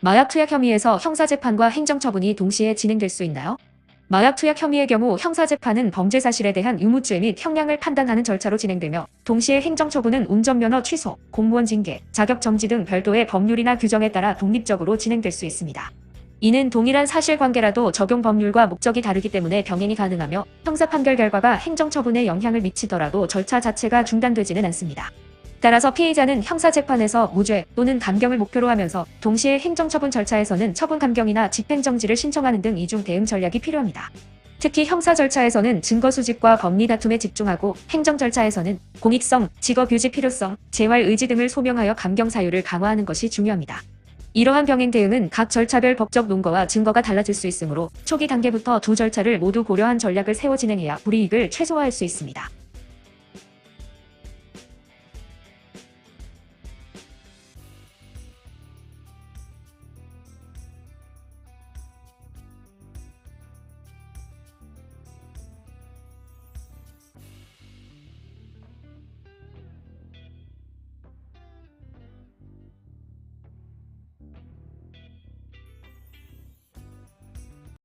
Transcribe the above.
마약 투약 혐의에서 형사재판과 행정처분이 동시에 진행될 수 있나요? 마약 투약 혐의의 경우 형사재판은 범죄 사실에 대한 유무죄 및 형량을 판단하는 절차로 진행되며 동시에 행정처분은 운전면허 취소, 공무원 징계, 자격 정지 등 별도의 법률이나 규정에 따라 독립적으로 진행될 수 있습니다. 이는 동일한 사실관계라도 적용 법률과 목적이 다르기 때문에 병행이 가능하며 형사 판결 결과가 행정처분에 영향을 미치더라도 절차 자체가 중단되지는 않습니다. 따라서 피해자는 형사재판에서 무죄 또는 감경을 목표로 하면서 동시에 행정처분 절차에서는 처분 감경이나 집행정지를 신청하는 등 이중 대응 전략이 필요합니다. 특히 형사 절차에서는 증거 수집과 법리 다툼에 집중하고 행정 절차에서는 공익성, 직업 유지 필요성, 재활 의지 등을 소명하여 감경 사유를 강화하는 것이 중요합니다. 이러한 병행 대응은 각 절차별 법적 논거와 증거가 달라질 수 있으므로 초기 단계부터 두 절차를 모두 고려한 전략을 세워 진행해야 불이익을 최소화할 수 있습니다.